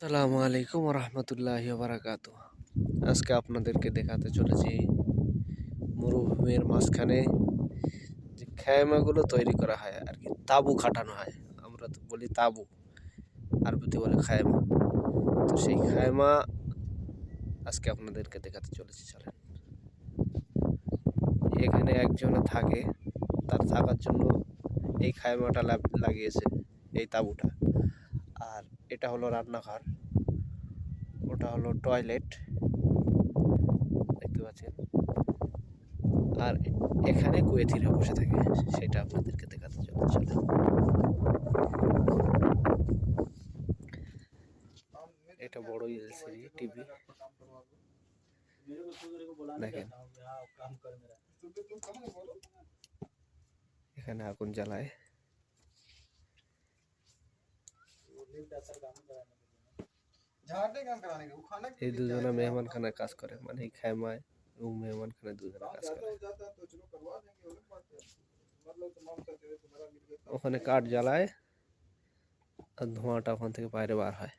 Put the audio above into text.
আসসালামু আলাইকুম রহমতুল্লাহ বারাকাত আজকে আপনাদেরকে দেখাতে চলেছি মরুভূমির মাঝখানে যে খেমাগুলো তৈরি করা হয় আর কি, তাবু খাটানো হয়। আমরা তো বলি তাবু, আরবিতে বলে খায়মা তো সেই খায়মা আজকে আপনাদেরকে দেখাতে চলেছি, চলেন। এখানে একজনে থাকে, তার থাকার জন্য এই খায়মাটা লাগিয়েছে, এই তাঁবুটা। এটা হলো রান্নাঘর, ওটা হলো টয়লেট দেখতে পাচ্ছেন? আর এখানে কুয়েতিরা বসে থাকে, সেটা আপনাদেরকে দেখাতে চলে এটা বড় এলসিডি টিভি দেখেন। এখানে আগুন জ্বালায়। এই দুজনে মেহমানখানায় কাজ করে মানে এই খায়মায় এবং মেহমানখানায় দুজনে কাজ করে। ওখানে কাঠ জ্বালায়, আর ধোঁয়াটা ওখান থেকে বাইরে বার হয়।